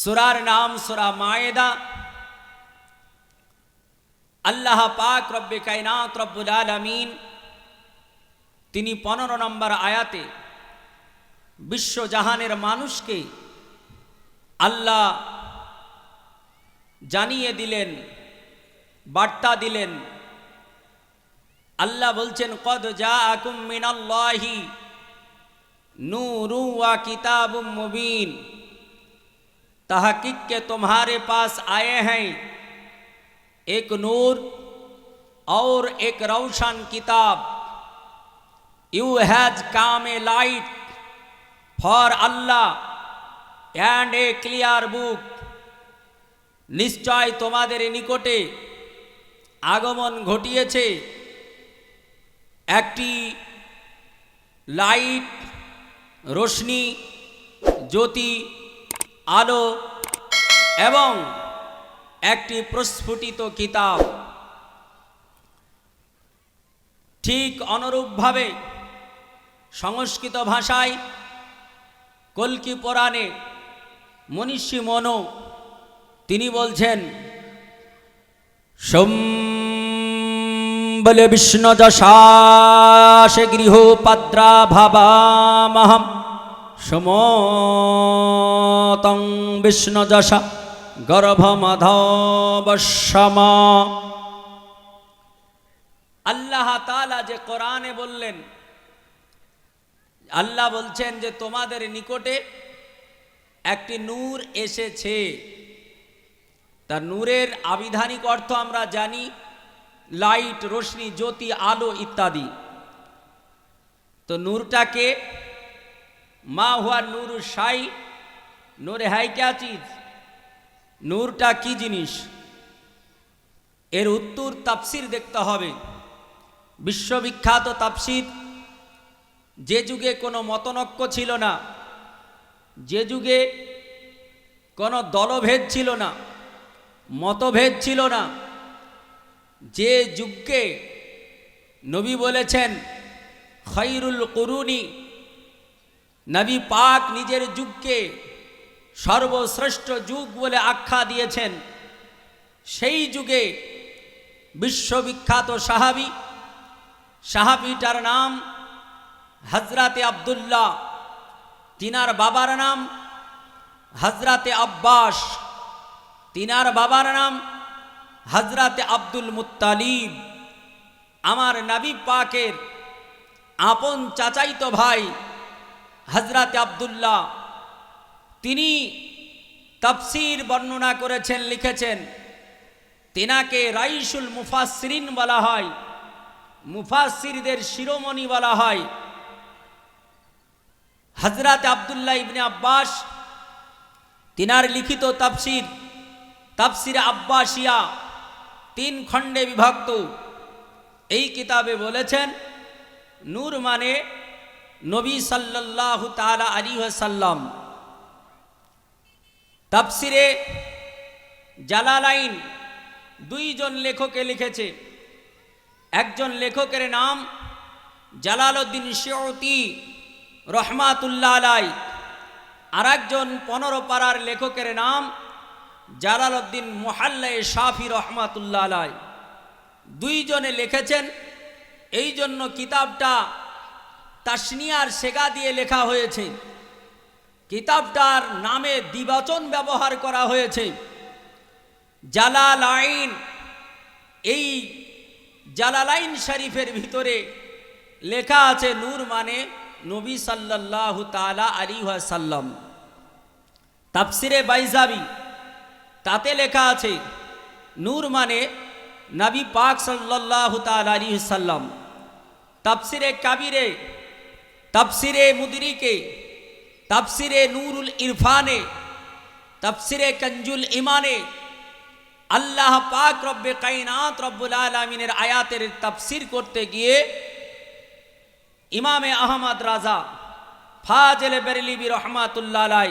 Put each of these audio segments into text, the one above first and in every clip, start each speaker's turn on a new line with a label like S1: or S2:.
S1: সুরার নাম সুরা মায়েদা। আল্লাহ পাক রব্বে কায়নাত রব্বুল আলমিন তিনি পনেরো নম্বর আয়াতে বিশ্বজাহানের মানুষকে আল্লাহ জানিয়ে দিলেন, বার্তা দিলেন। আল্লাহ বলছেন, কদ যা আকুম মিনাল্লাহি নূরু ওয়া কিতাবুম মুবিন। तहकीक के तुम्हारे पास आए हैं एक नूर और एक रोशन किताब you has come a light for Allah and a clear book নিশ্চয় তোমাদের নিকটে আগমন ঘটিয়েছে একটি লাইট রোশনি জ্যোতি আলো এবং একটি প্রস্ফুটিত কিতাব। ঠিক অনুরূপভাবে সংস্কৃত ভাষায় কল্কি পুরাণে মনীষী মনো, তিনি বলছেন, সোম বলে বিষ্ণু যশাসে গৃহ পাদ্রা ভাবামহম। সমতং বিষ্ণু যশা গর্ভমাধবসমা আল্লাহ তালা যে কোরআনে বললেন, আল্লাহ বলছেন যে তোমাদের নিকটে একটি নূর এসেছে। তার নূরের আবিধানিক অর্থ আমরা জানি, লাইট রোশনি জ্যোতি, আলো ইত্যাদি। তো নূরটাকে মা হুয়া নূর সাই নূরে হাই ক্যা চিজ নূরটা কি জিনিস? এর উত্তর তাপসির দেখতে হবে। বিশ্ববিখ্যাত তাপসির যে যুগে কোনো মতনক্য ছিল না, যে যুগে কোনো দলভেদ ছিল না, মতভেদ ছিল না, যে যুগকে নবী বলেছেন খৈরুল করুনি নবী পাক নিজের যুগকে সর্বশ্রেষ্ঠ যুগ বলে আখ্যা দিয়েছেন। সেই যুগে বিশ্ববিখ্যাত সাহাবি, সাহাবিটার নাম হজরাতে আবদুল্লাহ, তিনার বাবার নাম হজরাতে আব্বাস, তিনার বাবার নাম হজরতে আব্দুল মুতালিব আমার নবী পাকের আপন চাচাইতো ভাই হজরতে আবদুল্লাহ, তিনি তফসির বর্ণনা করেছেন, লিখেছেন, তেনাকে রাইসুল মুফাসরিন বলা হয় মুফাসিরদের শিরোমণি বলা হয়। হজরত আবদুল্লাহ ইবনে আব্বাস, তিনার লিখিত তফসির, তাফসির আব্বাসিয়া, তিন খণ্ডে বিভক্ত। এই কিতাবে বলেছেন, নূর মানে নবী সাল্লাহ তালা আলী সাল্লাম তাফসিরে জালালাইন দুইজন লেখকে লিখেছে। একজন লেখকের নাম জালালউদ্দিন শেয়তি রহমাতুল্লাহ আলাই আর একজন পনেরো পাড়ার লেখকের নাম জালালউদ্দিন মোহাল্লায় শাফি রহমাতুল্লাহ আলাই দুইজনে লিখেছেন এই জন্য কিতাবটা তাসনিয়ার সেগা দিয়ে লেখা হয়েছে, কিতাবটার নামে দিবাচন ব্যবহার করা হয়েছে। জালাল আইন এই জালালাইন শরীফের ভিতরে লেখা আছে নূর মানে নবী সাল্লাল্লাহু তালা আলী সাল্লাম তাফসিরে বাইজাবি, তাতে লেখা আছে নূর মানে নবী পাক সাল্লাহ তালি সাল্লাম তাফসিরে কাবিরে তাফসিরে মুদিরিকে, তাফসিরে নুরুল ইরফানে, তাফসিরে কঞ্জুল ইমানে, আল্লাহ পাক রব্বে কাইনাত রব্বুল আলমিনের আয়াতের তাফসির করতে গিয়ে ইমামে আহমদ রাজা ফাজেল বেরেলিবি রহমাতুল্লাহ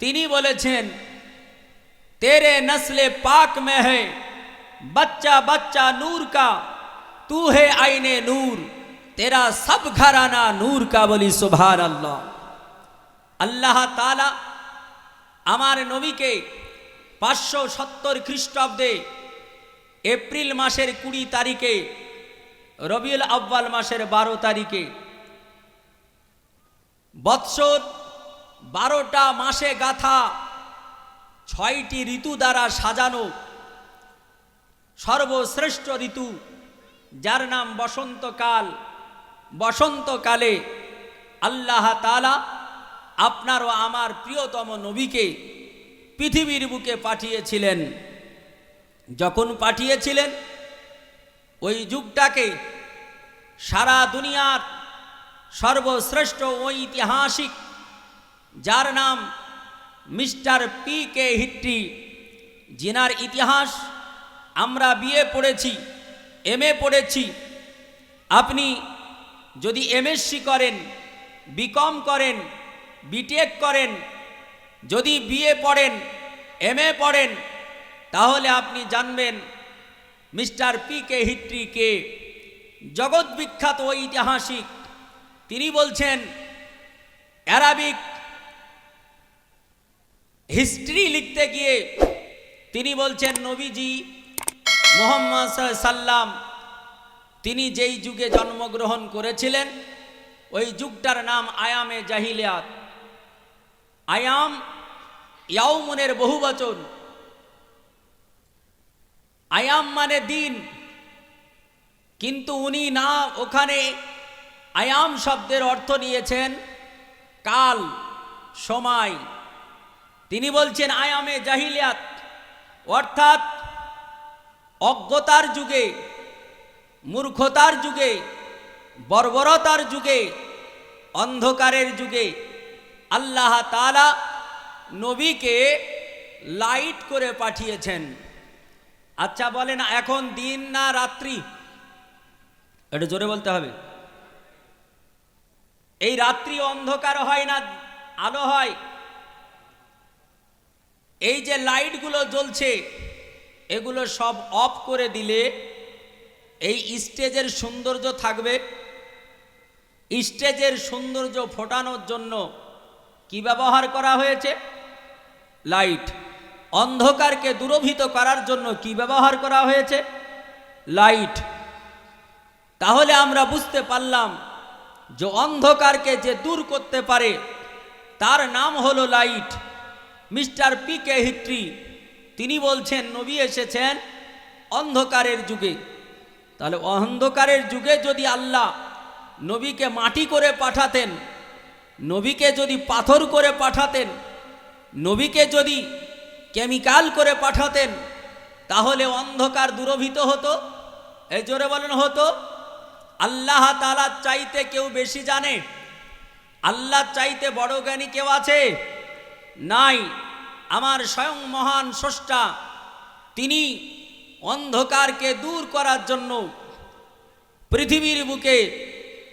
S1: তিনি বলেছেন, তেরে নসলে পাক মে হে, বচ্চা বচ্চা নূর কা, তু হে আইনে নূর। তেরা সব ঘরানা নূর কা বলি আল্লাহ আল্লাহ তালা আমার নবীকে পাঁচশো সত্তর খ্রিস্টাব্দে এপ্রিল মাসের কুড়ি তারিখে রবিউল আব্বাল মাসের বারো তারিখে বৎসর বারোটা মাসে গাথা ছয়টি ঋতু দ্বারা সাজানো সর্বশ্রেষ্ঠ ঋতু যার নাম বসন্তকাল বসন্তকালে আল্লাহ তালা আপনার ও আমার প্রিয়তম নবীকে পৃথিবীর বুকে পাঠিয়েছিলেন। যখন পাঠিয়েছিলেন, ওই যুগটাকে সারা দুনিয়ার সর্বশ্রেষ্ঠ ঐতিহাসিক, যার নাম মিস্টার পি কে হিট্টি জিনার ইতিহাস আমরা বিয়ে পড়েছি, এম এ পড়েছি, আপনি যদি এমএসসি করেন বিকম করেন বিটেক করেন, যদি বিএ পড়েন এম পড়েন, তাহলে আপনি জানবেন মিস্টার পি কে হিট্রি কে। জগৎ বিখ্যাত ঐতিহাসিক, তিনি বলছেন, অ্যারাবিক হিস্ট্রি লিখতে গিয়ে, তিনি বলছেন, নবীজি মোহাম্মদ সাল্লাম তিনি যেই যুগে জন্মগ্রহণ করেছিলেন, ওই যুগটার নাম আয়ামে জাহিলিয়াত। আয়াম ইয়াউমনের বহুবচন আয়াম মানে দিন। কিন্তু উনি না ওখানে আয়াম শব্দের অর্থ নিয়েছেন কাল, সময়। তিনি বলছেন আয়ামে জাহিলিয়াত, অর্থাৎ অজ্ঞতার যুগে। মূর্খতার যুগে, বর্বরতার যুগে, অন্ধকারের যুগে আল্লাহ তালা নবীকে লাইট করে পাঠিয়েছেন। আচ্ছা বলেন, এখন দিন না রাত্রি? এটা জোরে বলতে হবে। এই রাত্রি অন্ধকার হয় না, আলো হয়? এই যে লাইটগুলো জ্বলছে, এগুলো সব অফ করে দিলে এই স্টেজের সৌন্দর্য থাকবে। স্টেজের সৌন্দর্য ফোটানোর জন্য কি ব্যবহার করা হয়েছে? লাইট। অন্ধকারকে দূরভীত করার জন্য কি ব্যবহার করা হয়েছে? লাইট। তাহলে আমরা বুঝতে পারলাম যে অন্ধকারকে যে দূর করতে পারে, তার নাম হলো light. Mister P K Hitti, তিনি বলছেন, নবী এসেছেন অন্ধকারের যুগে। তাহলে অন্ধকারের যুগে যদি আল্লাহ নবীকে মাটি করে পাঠাতেন, নবীকে যদি পাথর করে পাঠাতেন, নবীকে যদি কেমিক্যাল করে পাঠাতেন, তাহলে অন্ধকার দূরভীত হতো, এই জোরে বলেন হতো। আল্লাহ তালা চাইতে কেউ বেশি জানে, আল্লাহ চাইতে বড় জ্ঞানী কেউ আছে? নাই। আমার স্বয়ং মহান স্রষ্টা, তিনি অন্ধকারকে দূর করার জন্য পৃথিবীর বুকে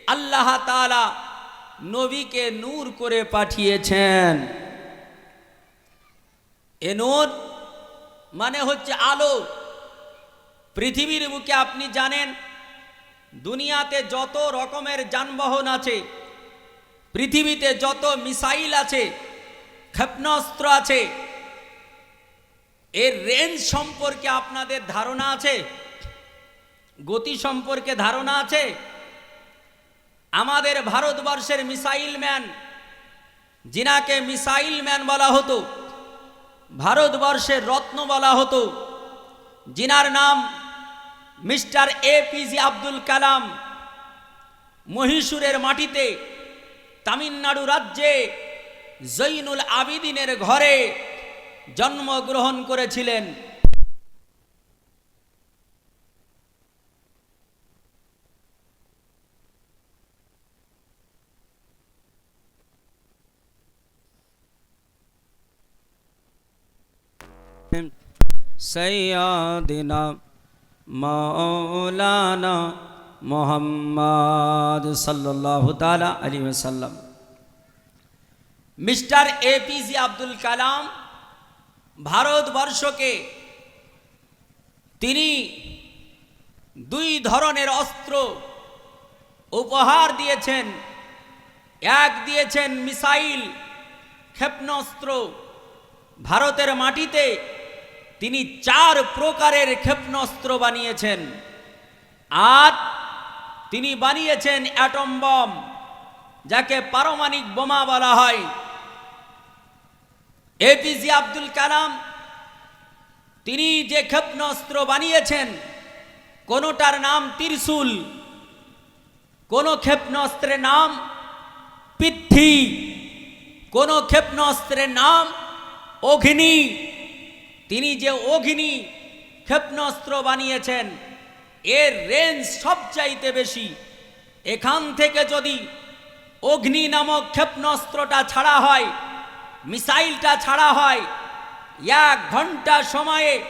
S1: আল্লাহ তালা নবীকে নূর করে পাঠিয়েছেন। এ নূর মানে হচ্ছে আলো। পৃথিবীর বুকে আপনি জানেন, দুনিয়াতে যত রকমের যানবাহন আছে, পৃথিবীতে যত মিসাইল আছে, ক্ষেপণাস্ত্র আছে এর রেঞ্জ সম্পর্কে আপনাদের ধারণা আছে? গতি সম্পর্কে ধারণা আছে? আমাদের ভারতবর্ষের মিসাইল ম্যান, যিনাকে মিসাইল ম্যান বলা হতো, ভারতবর্ষের রত্ন বলা হতো, যিনার নাম mister A P J Abdul Kalam. মহীশূরের মাটিতে তামিলনাড়ু রাজ্যে জৈনুল আবিদিনের ঘরে জন্মগ্রহণ করেছিলেন। সৈয়দিনা মৌলানা মোহাম্মদ সাল্লাহ তালা আলী সাল্লাম মিস্টার এপিজে আব্দুল কালাম ভারতবর্ষকে তিনি দুই ধরনের অস্ত্র উপহার দিয়েছেন। এক দিয়েছেন মিসাইল, ক্ষেপণাস্ত্র। ভারতের মাটিতে তিনি চার প্রকারের ক্ষেপণাস্ত্র বানিয়েছেন। আর তিনি বানিয়েছেন অ্যাটম বম, যাকে পারমাণবিক বোমা বলা হয়। এপিজে আব্দুল কালাম তিনি যে ক্ষেপণাস্ত্র বানিয়েছেন, কোনোটার নাম ত্রিশূল, কোন ক্ষেপণাস্ত্রের নাম পিথি কোন ক্ষেপণাস্ত্রের নাম অগ্নি। তিনি যে অগ্নি ক্ষেপণাস্ত্র বানিয়েছেন, এর রেঞ্জ সবচাইতে বেশি। এখান থেকে যদি অগ্নি নামক ক্ষেপণাস্ত্রটা ছাড়া হয় মিসাইলটা ছাড়া হয়। এক ঘণ্টা সময়ে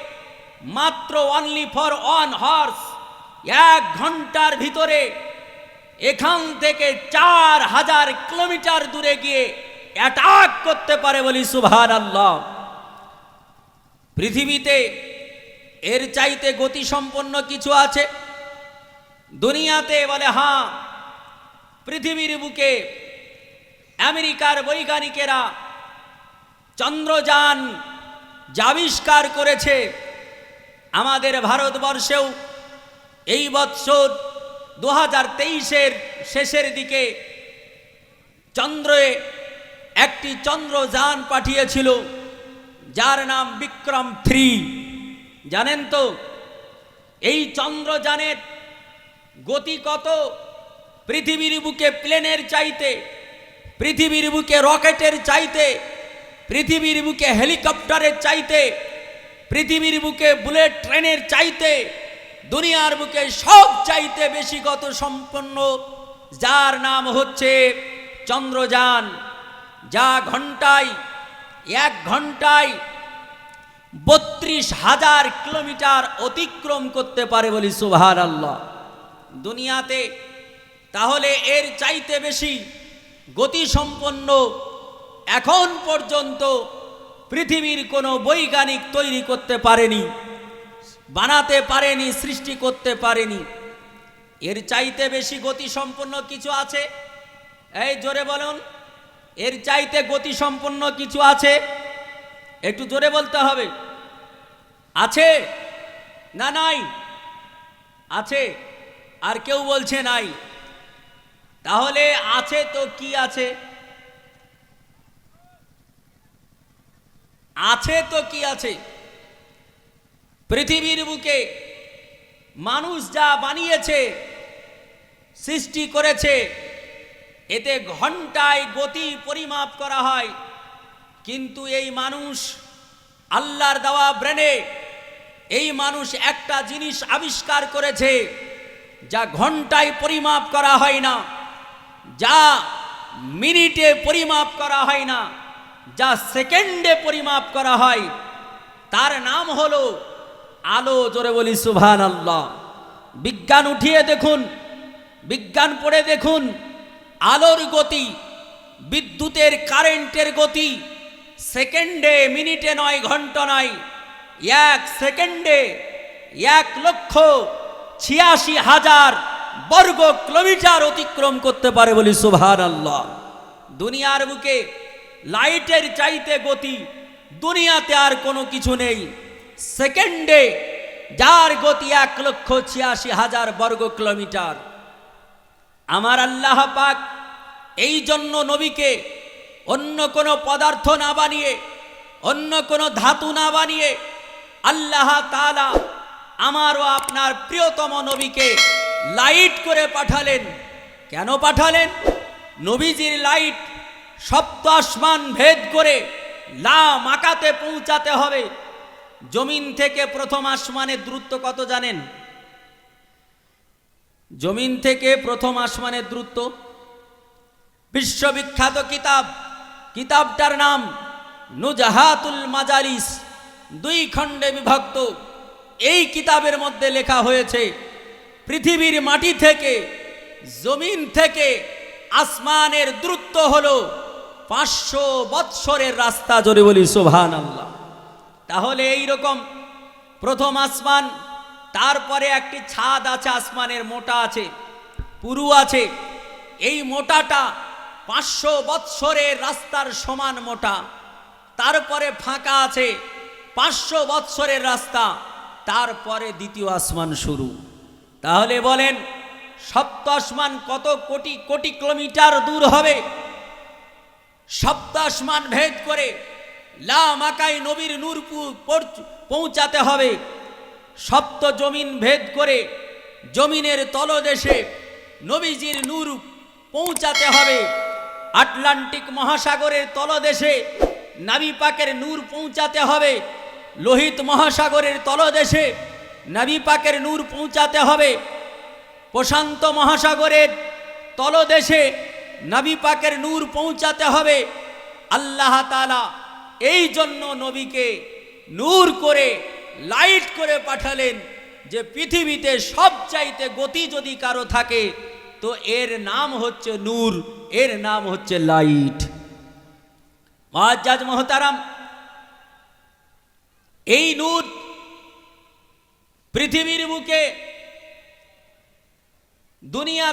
S1: মাত্র অনলি ফর ওয়ান হর্স এক ঘণ্টার ভিতরে এখান থেকে চার হাজার কিলোমিটার দূরে গিয়ে অ্যাটাক করতে পারে বলি সুভার আল্লাহ পৃথিবীতে এর চাইতে গতিসম্পন্ন কিছু আছে? দুনিয়াতে বলে হ্যাঁ পৃথিবীর বুকে আমেরিকার বৈজ্ঞানিকেরা চন্দ্রযান জাবিষ্কার করেছে আমাদের ভারতবর্ষেও এই বৎসর দু হাজার তেইশের শেষের দিকে চন্দ্রে একটি চন্দ্রযান পাঠিয়েছিল, যার নাম বিক্রম থ্রি। জানেন তো, এই চন্দ্রযানের গতি কত? পৃথিবীর বুকে প্লেনের চাইতে, পৃথিবীর বুকে রকেটের চাইতে পৃথিবীর বুকে হেলিকপ্টারের চাইতে, পৃথিবীর বুকে বুলেট ট্রেনের চাইতে, দুনিয়ার বুকে সব চাইতে বেশি গত সম্পন্ন, যার নাম হচ্ছে চন্দ্রযান, যা ঘন্টায়, এক ঘন্টায় বত্রিশ হাজার কিলোমিটার অতিক্রম করতে পারে বলি সুভার আল্লাহ দুনিয়াতে তাহলে এর চাইতে বেশি গতিসম্পন্ন এখন পর্যন্ত পৃথিবীর কোনো বৈজ্ঞানিক তৈরি করতে পারেনি, বানাতে পারেনি, সৃষ্টি করতে পারেনি। এর চাইতে বেশি গতিসম্পন্ন কিছু আছে? এই জোরে বলুন। এর চাইতে গতিসম্পন্ন কিছু আছে? একটু জোরে বলতে হবে। আছে না নাই? আছে, আর কেউ বলছে নাই। তাহলে আছে তো কি আছে? আছে তো কি আছে? পৃথিবীর বুকে মানুষ যা বানিয়েছে, সৃষ্টি করেছে, এতে ঘন্টায় গতি পরিমাপ করা হয়। কিন্তু এই মানুষ আল্লাহর দেওয়া ব্রেনে এই মানুষ একটা জিনিস আবিষ্কার করেছে, যা ঘন্টায় পরিমাপ করা হয় না, যা মিনিটে পরিমাপ করা হয় না। যা সেকেন্ডে পরিমাপ করা হয়, তার নাম হলো আলো জোরে বলি সুভান আল্লাহ বিজ্ঞান উঠিয়ে দেখুন, বিজ্ঞান পড়ে দেখুন, আলোর গতি, বিদ্যুতের কারেন্টের গতি, সেকেন্ডে মিনিটে নয়, ঘণ্টা নয়, এক সেকেন্ডে এক লক্ষ ছিয়াশি হাজার বর্গ কিলোমিটার অতিক্রম করতে পারে বলি সুভার আল্লাহ দুনিয়ার বুকে লাইটের চাইতে গতি দুনিয়াতে আর কোনো কিছু নেই। সেকেন্ডে যার গতি এক লক্ষ ছিয়াশি হাজার বর্গ কিলোমিটার। আমার আল্লাহ পাক এই জন্য নবীকে অন্য কোনো পদার্থ না বানিয়ে, অন্য কোনো ধাতু না বানিয়ে আল্লাহ তালা আমারও আপনার প্রিয়তম নবীকে লাইট করে পাঠালেন। কেন পাঠালেন? নবীজির লাইট সপ্ত আসমান ভেদ করে লা মাকাতে পৌঁছাতে হবে। জমিন থেকে প্রথম আসমানের দূরত্ব কত জানেন? জমিন থেকে প্রথম আসমানের দূরত্ব? বিশ্ববিখ্যাত কিতাব। কিতাবটার নাম নুজাহাতুল মাজালিস, দুই খণ্ডে বিভক্ত। এই কিতাবের মধ্যে লেখা হয়েছে, পৃথিবীর মাটি থেকে, জমিন থেকে আসমানের দূরত্ব হলো পাঁচশো বৎসরের রাস্তা জোরে বলি সোভান আল্লাহ তাহলে এই রকম প্রথম আসমান, তারপরে একটি ছাদ আছে, আসমানের মোটা আছে, পুরু আছে। এই মোটাটা পাঁচশো বৎসরের রাস্তার সমান মোটা। তারপরে ফাঁকা আছে, পাঁচশো বৎসরের রাস্তা। তারপরে দ্বিতীয় আসমান শুরু। তাহলে বলেন, সপ্ত আসমান কত কোটি কোটি কিলোমিটার দূর হবে? সপ্ত আসমান ভেদ করে লা মাকাই নবীর নূরপু পৌঁছাতে হবে। সপ্ত জমিন ভেদ করে জমিনের তলদেশে নবীজির নূর পৌঁছাতে হবে। আটলান্টিক মহাসাগরের তলদেশে নাবি পাকের নূর পৌঁছাতে হবে। লোহিত মহাসাগরের তলদেশে নাবি পাকের নূর পৌঁছাতে হবে। প্রশান্ত মহাসাগরের তলদেশে নবী পাকের নূর পৌঁছাতে হবে। আল্লাহ তাআলা এই জন্য নবীকে নূর করে, লাইট করে পাঠালেন যে পৃথিবীতে সব চাইতে গতি যদি কারও থাকে, তো এর নাম হচ্ছে নূর, এর নাম হচ্ছে লাইট। মহাজাজ মহতারাম, এই নূর পৃথিবীর বুকে দুনিয়া